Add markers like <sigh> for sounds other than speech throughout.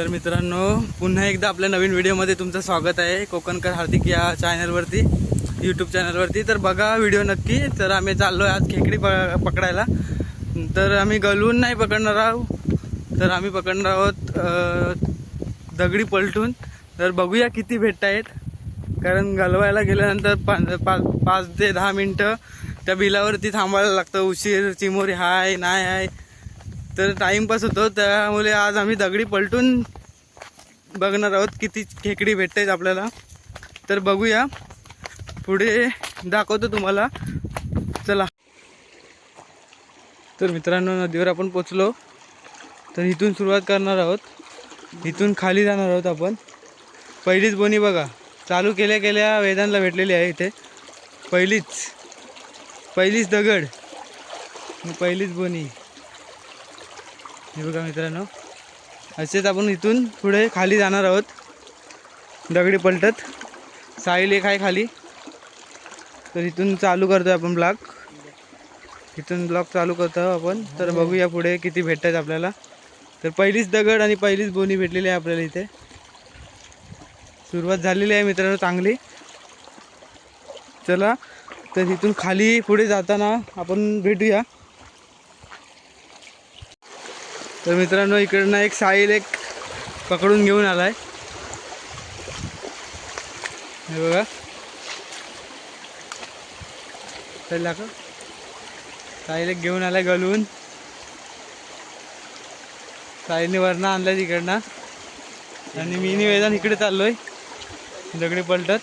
तर मित्रांनो पुन्हा एकदा आपल्या नवीन व्हिडिओमध्ये तुमचं स्वागत आहे. कोकणकर हार्दिक या चॅनलवरती यूट्यूब चॅनलवरती तर बघा व्हिडिओ नक्की. तर आम्ही चाललो आहे आज खेकडी प पकडायला. तर आम्ही गलवून नाही पकडणार आहोत. तर आम्ही पकडणार आहोत दगडी पलटून. तर बघूया किती भेटत आहेत कारण गलवायला गेल्यानंतर पाच पाच पाच ते दहा मिनटं त्या बिलावरती थांबायला लागतं. उशीर चिमोरी हाय नाही आहे तर टाईमपास होतो. त्यामुळे आज आम्ही दगडी पलटून बघणार आहोत किती खेकडी भेटते आपल्याला. तर बघूया. पुढे दाखवतो तुम्हाला. चला. तर मित्रांनो नदीवर आपण पोचलो. तर इथून सुरुवात करणार आहोत. इथून खाली जाणार आहोत आपण. पहिलीच बोनी बघा. चालू केल्या केल्या वेदांना भेटलेली आहे इथे. पहिलीच. पहिलीच दगड. पहिलीच बोनी. हे बघा मित्रांनो. असेच आपण इथून पुढे खाली जाणार आहोत. दगडी पलटत. साईल एक आहे खाली. तर इथून चालू करतोय आपण ब्लॉक. इथून ब्लॉक चालू करतो आपण. तर बघूया पुढे किती भेटतात आपल्याला. तर पहिलीच दगड आणि पहिलीच बोनी भेटलेली आहे आपल्याला इथे. सुरुवात झालेली आहे मित्रांनो चांगली. चला तर इथून खाली पुढे जाताना आपण भेटूया. तर मित्रांनो इकडनं एक साईल एक पकडून घेऊन आलाय. हे बघा. चला का साईल एक घेऊन आलाय गलवून साईने वरनं आणलाय तिकडनं. आणि मी निवेदन इकडे चाललोय. दगडी पलटत.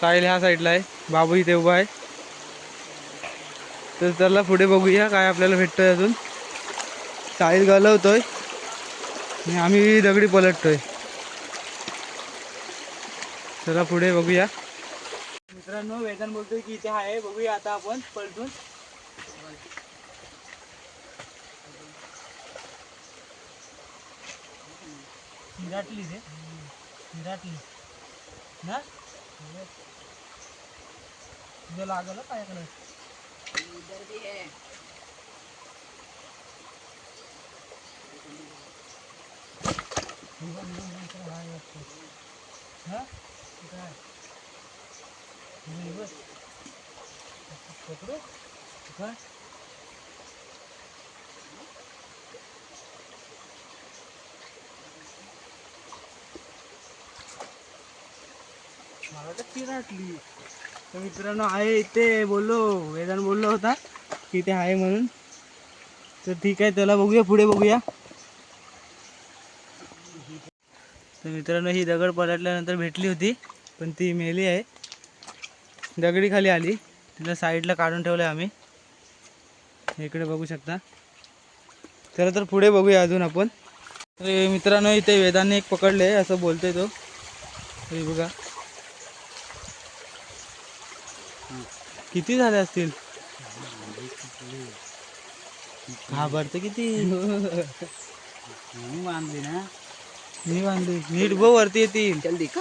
साईल ह्या साईडला आहे. बाबू इथे उभा आहे. तर चला पुढे बघूया काय आपल्याला भेटतोय अजून. साईल गलवतोय आणि आम्ही दगडी पलटतोय. चला पुढे बघूया. मित्रांनो वेदन बोलतोय की इथे आहे. बघूया आता आपण पलटून. विराटली ते ना? तुझं लागलं काय पकडू मला तर चिराटली तर मित्रांनो आहे इथे बोललो वेदान बोललो होता की इथे आहे म्हणून. तर ठीक आहे त्याला बघूया पुढे बघूया. तर मित्रांनो ही दगड पलटल्यानंतर भेटली होती पण ती मेली आहे. दगडी खाली आली. तिला साईडला काढून ठेवलं आहे आम्ही. इकडे बघू शकता. चला तर पुढे बघूया अजून आपण. तर मित्रांनो इथे वेदाने एक पकडले असं बोलतोय तो. हे बघा. किती झाले असतील? घाबरते किती? <laughs> बांधली ना. मी बांधली नीट बघ वरती येतील. जल्दी का?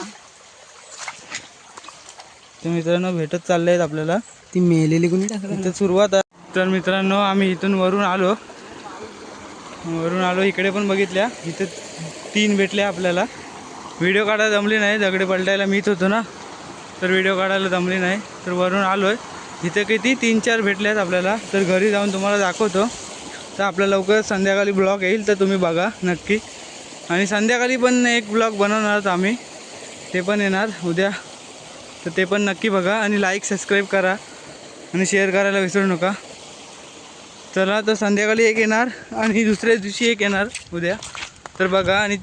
तर मित्रांनो भेटत चालले आहेत आपल्याला. ती मेलेली कोणी टाकलं? सुरुवात आहे. तर मित्रांनो आम्ही इथून वरून आलो. वरून आलो इकडे पण बघितल्या. इथं तीन भेटल्या आपल्याला. व्हिडिओ काढायला जमली नाही. दगडे पलटायला मीच होतो ना. तर व्हिडिओ काढायला जमली नाही. तर वरून आलो आहे इथं किती? तीन चार भेटल्यात आपल्याला. तर घरी जाऊन तुम्हाला दाखवतो. तर आपल्या लवकर संध्याकाळी ब्लॉग येईल तर तुम्ही बघा नक्की. आणि संध्याकाळी पण एक ब्लॉग बनवणार आहोत आम्ही. ते पण येणार उद्या. तर ते पण नक्की बघा आणि लाईक सबस्क्राईब करा. आणि शेअर करायला विसरू नका. चला तर संध्याकाळी एक येणार आणि दुसऱ्या दिवशी एक येणार उद्या. तर बघा आणि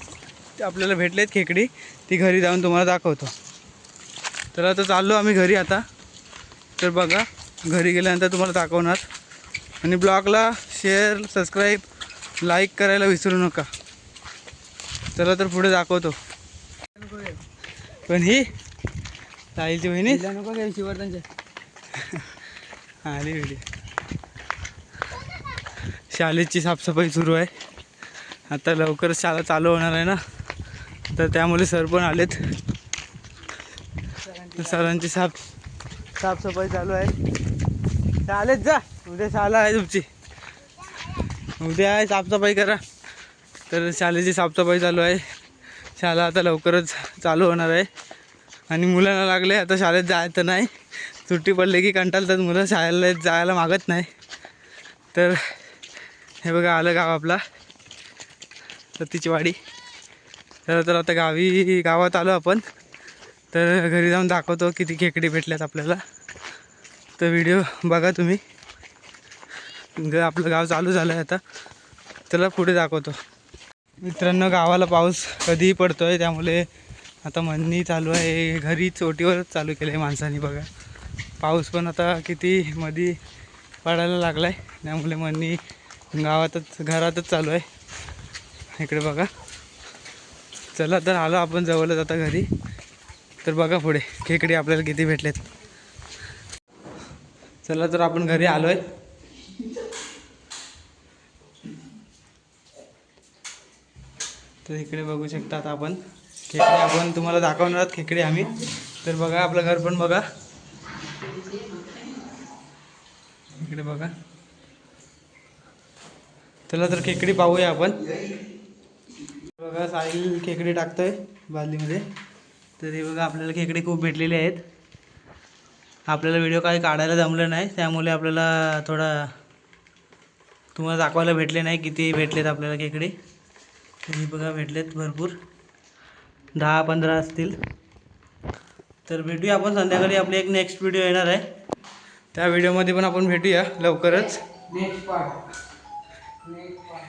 आपल्याला भेटलेत खेकडी. ती घरी जाऊन तुम्हाला दाखवतो. तर आता चाललो आम्ही घरी आता. तर बघा घरी गेल्यानंतर तुम्हाला दाखवणार. आणि ब्लॉगला शेअर सबस्क्राईब लाईक करायला विसरू नका. चला तर पुढे दाखवतो. पण ही साहिलची बहिणी नको काय शिवर्धनच्या आली व्हिडिओ शाळेची साफसफाई सुरू आहे. आता लवकरच शाळा चालू होणार आहे ना. तर त्यामुळे सर पण आलेत. सरांची साफ साफसफाई चालू आहे. चालेल जा. उद्या शाळा आहे तुमची. उद्या आहे साफसफाई करा. तर शाळेची साफसफाई चालू आहे. शाळा आता लवकरच चालू होणार आहे. आणि मुलांना लागले आता शाळेत जायचं नाही. सुट्टी पडली की कंटाळतात मुलं शाळेला जायला मागत नाही. तर हे बघा आलं गाव आपला. सतीची वाडी. तर तर आता गावी गावात आलो आपण. तर घरी जाऊन दाखवतो किती खेकडी भेटल्यात आपल्याला. तर व्हिडिओ बघा तुम्ही. आपलं गाव चालू झालं आहे आता. त्याला पुढे दाखवतो. मित्रांनो गावाला पाऊस कधीही पडतो आहे त्यामुळे आता म्हणणी चालू आहे. घरी चोटीवरच चालू केलं आहे माणसांनी बघा. पाऊस पण आता किती मधी पडायला लागला आहे त्यामुळे म्हणणी गावातच घरातच चालू आहे. इकडे बघा. चला तर आलो आपण जवळच आता घरी. तर बघा पुढे खेकडे आपल्याला किती भेटलेत. चला तर आपण घरी आलो आहे तर इकडे बघू शकता आपण. खेकडे आपण तुम्हाला दाखवणार आहोत. खेकडे आम्ही. तर बघा आपलं घर पण बघा. इकडे बघा. चला तर खेकडी पाहूया आपण. बघा साहिल खेकडी टाकतोय बादलीमध्ये. तर हे बघा आपल्याला खेकडे खूप भेटलेले आहेत. आपल्याला व्हिडिओ काही काढायला जमलं नाही. त्यामुळे आपल्याला थोडा तुम्हाला दाखवायला भेटले नाही किती भेटलेत आपल्याला खेकडे. तर हे बघा भेटलेत भरपूर. दहा पंधरा असतील. तर भेटूया आपण. संध्याकाळी आपली एक नेक्स्ट व्हिडिओ येणार आहे. त्या व्हिडिओमध्ये पण आपण भेटूया लवकरच.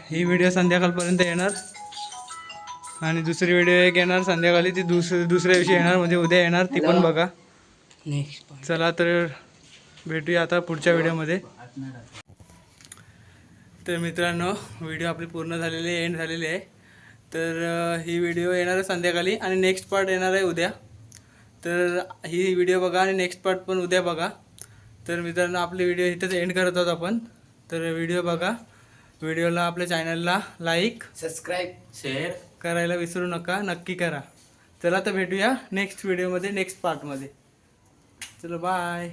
ही व्हिडिओ संध्याकाळपर्यंत येणार. आणि दुसरी व्हिडिओ एक येणार संध्याकाळी. ती दुस दुसऱ्या दिवशी येणार म्हणजे उद्या येणार. ती पण बघा. चला तर भेटूया आता पुढच्या व्हिडिओमध्ये तर मित्रांनो व्हिडिओ आपली पूर्ण झालेली आहे एंड झालेली आहे. तर ही व्हिडिओ येणार आहे संध्याकाळी आणि नेक्स्ट पार्ट येणार आहे उद्या. तर ही व्हिडिओ बघा आणि नेक्स्ट पार्ट पण उद्या बघा. तर मित्रांनो आपली व्हिडिओ इथेच एंड करत आहोत आपण. तर व्हिडिओ बघा. व्हिडिओला आपल्या चॅनलला लाईक सबस्क्राईब शेअर करायला विसरू नका. नक्की करा. चला तर भेटूया नेक्स्ट व्हिडिओमध्ये नेक्स्ट पार्टमध्ये चलो बाय